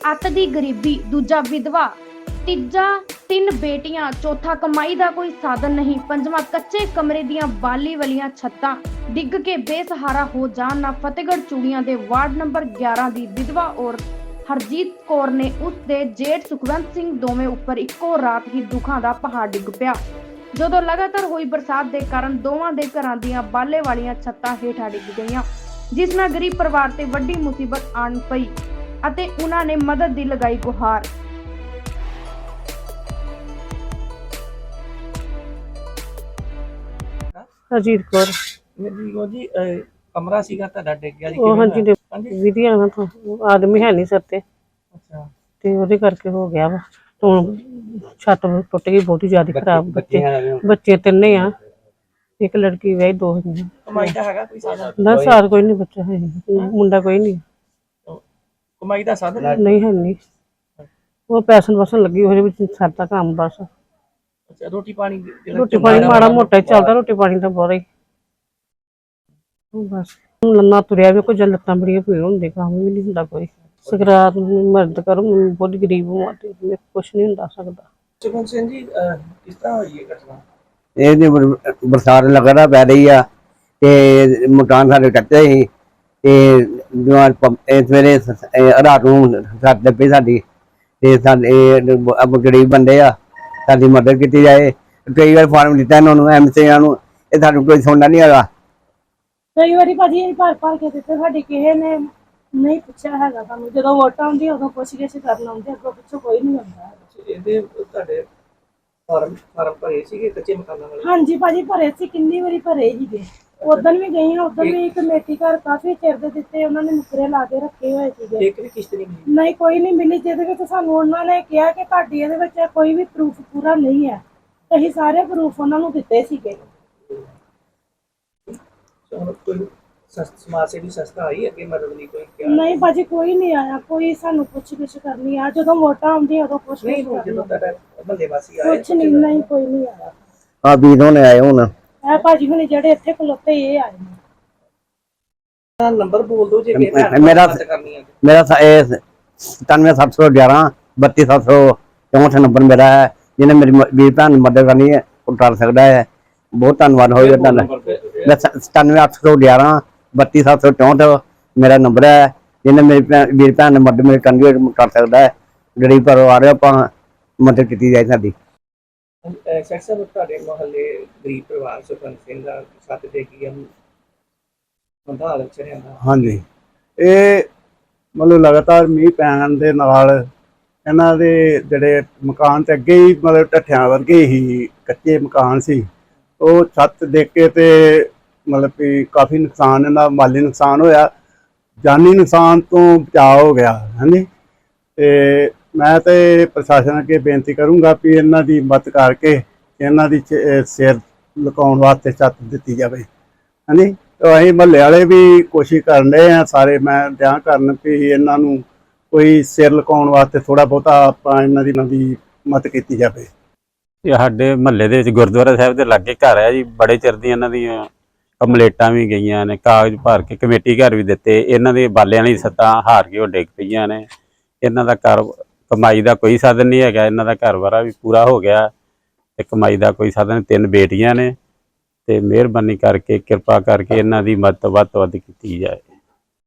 ਅੱਤ ਦੀ ਗਰੀਬੀ, ਦੂਜਾ ਵਿਧਵਾ, ਤੀਜਾ ਤਿੰਨ ਬੇਟੀਆਂ, ਚੌਥਾ ਕਮਾਈ ਦਾ ਕੋਈ ਸਾਧਨ ਨਹੀਂ, ਪੰਜਵਾਂ ਕੱਚੇ ਕਮਰੇ ਦੀਆਂ ਬਾਲੀ ਵਾਲੀਆਂ ਛੱਤਾਂ, ਡਿੱਗ ਕੇ ਬੇਸਹਾਰਾ ਹੋ ਜਾਣ ਨਾਲ ਫਤਿਹਗੜ੍ਹ ਚੂੜੀਆਂ ਦੇ ਵਾਰਡ ਨੰਬਰ 11 ਦੀ ਵਿਧਵਾ ਔਰਤ ਹਰਜੀਤ ਕੌਰ ਨੇ ਉਸ ਦੇ ਜੇਠ ਸੁਖਵੰਤ ਸਿੰਘ ਦੋਵੇਂ ਉੱਪਰ ਇੱਕੋ ਰਾਤ ਹੀ ਦੁੱਖਾਂ ਦਾ ਪਹਾੜ ਡਿੱਗ ਪਿਆ। ਜਦੋਂ ਲਗਾਤਾਰ ਹੋਈ ਬਰਸਾਤ ਦੇ ਕਾਰਨ ਦੋਵਾਂ ਦੇ ਘਰਾਂ ਦੀਆਂ ਬਾਲੇ ਵਾਲੀਆਂ ਛੱਤਾਂ ਹੇਠਾਂ ਡਿੱਗ ਗਈਆਂ, ਜਿਸ ਨਾਲ ਗਰੀਬ ਪਰਿਵਾਰ ਤੇ ਵੱਡੀ ਮੁਸੀਬਤ ਆਣ ਪਈ। ਅਤੇ ਉਹਨਾਂ ਨੇ ਮਦਦ ਦੀ ਲਗਾਈ ਗੁਹਾਰ। ਅਜੀਤ ਕੌਰ। ਮੇਰੀ ਉਹ ਜੀ ਅਹ, ਕਮਰਾ ਸੀਗਾ ਤੁਹਾਡਾ ਡਿੱਗ ਗਿਆ ਜੀ ਉਹ ਕਿਵੇਂ ਹਾਂਜੀ ਹੋਇਆ? ਹਾਂਜੀ। ਵਿਧੀਆਂ ਨਾਲ ਤਾਂ ਆਦਮੀ ਹੈ ਨਹੀਂ ਸਿਰ ਤੇ। ਅੱਛਾ। ਤੇ ਉਹਦੇ ਕਰਕੇ ਹੋ ਗਿਆ ਵਾ। ਹੁਣ ਛੱਤ ਟੁੱਟ ਗਈ ਬਹੁਤੀ ਜ਼ਿਆਦਾ ਖਰਾਬ ਬੱਚੇ। ਬੱਚੇ ਤਿੰਨੇ ਆ। ਇੱਕ ਲੜਕੀ ਵਿਆਹੀ ਦੋ ਹੁੰਦੀਆਂ ਕਮਾਈ ਦਾ ਹੈਗਾ ਕੋਈ ਸਾਧਨ ਨਾ ਸਾਰ ਕੋਈ ਨਹੀਂ ਬੱਚਾ ਹੈ ਨੀ। ਮੁੰਡਾ ਕੋਈ ਨਹੀਂ। ਕਮਾਈ ਦਾ ਸਾਧਨ ਨਹੀਂ ਹੈ ਨਹੀਂ। ਉਹ ਪੈਸਨ ਵਸਣ ਲੱਗੀ ਉਹਦੇ ਵਿੱਚ ਸਰਦਾ ਕੰਮ ਬਸ। ਅੱਛਾ ਰੋਟੀ ਪਾਣੀ ਜਿਹੜਾ ਰੋਟੀ ਪਾਣੀ ਮਾੜਾ ਮੋਟਾ ਹੀ ਚੱਲਦਾ ਰੋਟੀ ਪਾਣੀ ਤਾਂ ਬਹੁਤ ਹੀ। ਉਹ ਬਸ। ਹੁਣ ਲੰਨਾ ਤੁਰਿਆ ਵੀ ਕੋਈ ਜਦ ਲੱਤਾਂ ਬੜੀਆਂ ਪੀੜ ਹੁੰਦੇ ਕੰਮ ਵੀ ਨਹੀਂ ਹੁੰਦਾ ਕੋਈ। ਸਕਰਾਤ ਨੂੰ ਮਰਦ ਕਰੋ ਮੈਂ ਬਹੁਤ ਗਰੀਬ ਹਾਂ ਤੇ ਮੇਰੇ ਕੁਛ ਨਹੀਂ ਹੁੰਦਾ ਸਕਦਾ। ਸੁਖਨ ਸਿੰਘ ਜੀ ਅਹ, ਕਿਸ ਤਰ੍ਹਾਂ ਹੋਈ ਇਹ ਘਟਨਾ? ਇਹ ਜੀ ਬਰ- ਬਰਸਾਤ ਲਗਾਤਾਰ ਪੈ ਰਹੀ ਆ ਤੇ ਮਕਾਨ ਸਾਡੇ ਕੱਚੇ ਸੀ। ਤੇ ਜਵਾਨ ਇਹ ਸਵੇਰੇ ਸ- ਇਹ ਰਾਤ ਨੂੰ ਸੱਤ ਦੇ ਪਈ ਸਾਡੀ ਤੇ ਸਾਡੇ ਅਬ ਗਰੀਬ ਬੰਦੇ ਆ ਸਾਡੀ ਮਦਦ ਕੀਤੀ ਜਾਏ। ਕਈ ਵਾਰ ਫਾਰਮ ਦਿੱਤਾ ਇਹਨਾਂ ਨੂੰ ਐਮਸੀਆਂ ਨੂੰ ਇਹ ਸਾਨੂੰ ਕੋਈ ਸੁਣਦਾ ਨਹੀਂ ਹੈਗਾ। ਕਈ ਵਾਰੀ ਭਾਜੀ ਅਸੀਂ ਭਰ ਭਰ ਕੇ ਦਿੱਤੇ ਸਾਡੀ ਕਿਸੇ ਨੇ ਨਹੀਂ ਪੁੱਛਿਆ ਹੈਗਾ ਸਾਨੂੰ। ਜਦੋਂ ਵੋਟਾਂ ਆਉਂਦੀਆਂ ਉਦੋਂ ਪੁੱਛ ਗਿੱਛ ਕਰਨ ਆਉਂਦੇ ਅੱਗੋਂ ਪਿੱਛੋਂ ਕੋਈ ਨਹੀਂ ਆਉਂਦਾ ਹੈਗਾ। ਇਹਦੇ ਤੁਹਾਡੇ ਫਾਰਮ ਫਾਰਮ ਭਰੇ ਸੀਗੇ ਕੱਚੇ ਮਕਾਨਾਂ ਵਾਲੇ? ਹਾਂਜੀ ਭਾਜੀ ਭਰੇ ਸੀ ਕਿੰਨੀ ਵਾਰੀ ਭਰੇ ਸੀਗੇ? ਉਦੋਂ ਵੀ ਗਈ ਹਾਂ ਉਦੋਂ ਵੀ ਕਮੇਟੀ ਘਰ ਕਾਫੀ ਚਿਰ ਦੇ ਦਿੱਤੇ ਉਹਨਾਂ ਨੇ ਮੁਕਰੇ ਲਾ ਕੇ ਰੱਖੇ ਹੋਏ ਸੀਗੇ। ਇੱਕ ਵੀ ਕਿਸ਼ਤ ਨਹੀਂ ਮਿਲੀ। ਨਹੀਂ ਕੋਈ ਨਹੀਂ ਮਿਲੀ ਜਿਹਦੇ ਵਿੱਚ ਸਾਨੂੰ ਉਹਨਾਂ ਨੇ ਕਿਹਾ ਕਿ ਤੁਹਾਡੀ ਇਹਦੇ ਵਿੱਚ ਕੋਈ ਵੀ ਪ੍ਰੂਫ ਪੂਰਾ ਨਹੀਂ ਹੈ। ਤੇ ਅਸੀਂ ਸਾਰੇ ਪ੍ਰੂਫ ਉਹਨਾਂ ਨੂੰ ਦਿੱਤੇ ਸੀਗੇ। ਹੁਣ ਕੋਈ ਸਸ- ਸਮਾਜ ਸੇਵੀ ਸੰਸਥਾ ਆਈ ਅੱਗੇ ਮਦਦ ਲਈ ਕੋਈ ਕਿਹਾ? ਨਹੀਂ ਭਾਜੀ ਕੋਈ ਨਹੀਂ ਆਇਆ ਕੋਈ ਸਾਨੂੰ ਪੁੱਛ ਗਿੱਛ ਕਰਨੀ ਆ। ਜਦੋਂ ਵੋਟਾਂ ਆਉਂਦੀਆਂ ਉਦੋਂ ਪੁੱਛ ਨਹੀਂ ਗਿੱਛ ਹੁਣ ਕਰਨੀ ਜਦੋਂ ਤੁਹਾਡਾ ਮਹੱਲੇ ਵਾਸੀ ਆਏ ਕੁਛ ਨਹੀਂ ਨਹੀਂ ਕੋਈ ਨਹੀਂ ਆਇਆ। ਆ ਵੀਰ ਹੋਣੇ ਆਏ ਹੁਣ। ਇਹ ਭਾਜੀ ਹੁਣੇ ਜਿਹੜੇ ਇੱਥੇ ਖਲੋਤੇ ਇਹ ਆਏ ਨੇ ਦਾ ਨੰਬਰ ਬੋਲ ਦਿਓ ਜੇ ਕਿਸੇ ਭੈਣ ਮੇਰਾ- ਮਦਦ ਕਰਨੀ ਹੈ ਮੇਰਾ ਸ- ਇਹ 97711 32764 ਨੰਬਰ ਮੇਰਾ ਹੈ। ਜਿਹਨੇ ਮੇਰੀ ਵੀਰ ਭੈਣ ਦੀ ਮਦਦ ਕਰਨੀ ਹੈ ਉਹ ਕਰ ਸਕਦਾ ਹੈ। ਬਹੁਤ ਧੰਨਵਾਦ ਹੋਵੇਗਾ ਤੁਹਾਡਾ। ਮੈਂ 97811 32764 ਮੇਰਾ ਨੰਬਰ ਹੈ। ਜਿਹਨੇ ਮੇਰੀ ਵੀਰ ਭੈਣ ਦੀ ਮਦਦ ਮੇਰੀ ਕਰਨੀ ਉਹ ਕਰ ਸਕਦਾ ਹੈ। ਗਰੀਬ ਪਰਿਵਾਰ ਹੈ ਆਪਾਂ ਮਦਦ ਕੀਤੀ ਜਾਏ ਸਾਡੀ। ਸੈਕਸ ਸਾਹਿਬ, ਤੁਹਾਡੇ ਮੁਹੱਲੇ ਗਰੀਬ ਪਰਿਵਾਰ ਸੁਖਨ ਸਿੰਘ ਦਾ ਛੱਤ ਦੇ ਕੀ ਹਮ ਬੰਦਾ ਹਾਲਤ ਚ ਰਹਿੰਦਾ। ਹਾਂਜੀ। ਇਹ ਮਤਲਬ ਲਗਾਤਾਰ ਮੀਂਹ ਪੈਣ ਦੇ ਨਾਲ ਇਹਨਾਂ ਦੇ ਜਿਹੜੇ ਮਕਾਨ ਤੇ ਅੱਗੇ ਹੀ ਮਤਲਬ ਢੱਠਿਆਂ ਵਰਗੇ ਹੀ ਕੱਚੇ ਮਕਾਨ ਸੀ। ਉਹ ਛੱਤ ਦੇਖ ਕੇ ਤੇ ਮਤਲਬ ਕਿ ਕਾਫੀ ਨੁਕਸਾਨ, ਇਹਨਾਂ ਮਾਲੀ ਨੁਕਸਾਨ ਹੋਇਆ। ਜਾਨੀ ਨੁਕਸਾਨ ਤੋਂ ਬਚਾਅ ਹੋ ਗਿਆ, ਹਾਂਜੀ। ਤੇ ਮੈਂ ਤੇ ਪ੍ਰਸ਼ਾਸਨ ਅੱਗੇ ਬੇਨਤੀ ਕਰੂੰਗਾ ਵੀ ਇਹਨਾਂ ਦੀ ਮਦਦ ਕਰਕੇ ਇਹਨਾਂ ਦੀ ਸਿਰ ਲੁਕਾਉਣ ਵਾਸਤੇ ਛੱਤ ਦਿੱਤੀ ਜਾਵੇ। ਹਾਂਜੀ ਤੇ ਅਸੀਂ ਮਹੱਲੇ ਵਾਲੇ ਵੀ ਕੋਸ਼ਿਸ਼ ਕਰਨ ਰਹੇ ਆ ਸਾਰੇ ਮੈਂ ਦਿਆਂ ਕਰਨ ਵੀ ਇਹਨਾਂ ਨੂੰ ਕੋਈ ਸਿਰ ਲੁਕਾਉਣ ਵਾਸਤੇ ਥੋੜਾ ਬਹੁਤਾ ਆਪਾਂ ਇਹਨਾਂ ਦੀ ਇਹਨਾਂ ਦੀ ਮਦਦ ਕੀਤੀ ਜਾਵੇ। ਇਹ ਸਾਡੇ ਮਹੱਲੇ ਦੇ ਵਿੱਚ ਗੁਰਦੁਆਰਾ ਸਾਹਿਬ ਦੇ ਲਾਗੇ ਘਰ ਹੈ ਜੀ, ਬੜੇ ਚਿਰ ਦੀਆਂ ਇਹਨਾਂ ਦੀਆਂ ਕੰਪਲੇਟਾਂ ਵੀ ਗਈਆਂ ਨੇ, ਕਾਗਜ਼ ਭਰ ਕੇ ਕਮੇਟੀ ਘਰ ਵੀ ਦਿੱਤੇ, ਇਹਨਾਂ ਦੇ ਬਾਲਿਆਂ ਦੀ ਸੱਤਾਂ ਹਾਰ ਕੇ ਉਹ ਡਿੱਗ ਪਈਆਂ ਨੇ, ਇਹਨਾਂ ਦਾ ਘਰ ਕਮਾਈ ਦਾ ਕੋਈ ਸਾਧਨ ਨਹੀਂ ਹੈਗਾ, ਇਹਨਾਂ ਦਾ ਘਰ ਵਾਰਾ ਵੀ ਪੂਰਾ ਹੋ ਗਿਆ ਤੇ ਕਮਾਈ ਦਾ ਕੋਈ ਸਾਧਨ ਤਿੰਨ ਬੇਟੀਆਂ ਨੇ ਤੇ ਮਿਹਰਬਾਨੀ ਕਰਕੇ, ਕਿਰਪਾ ਕਰਕੇ ਇਹਨਾਂ ਦੀ ਮਦਦ ਵੱਧ ਤੋਂ ਵੱਧ ਕੀਤੀ ਜਾਏ।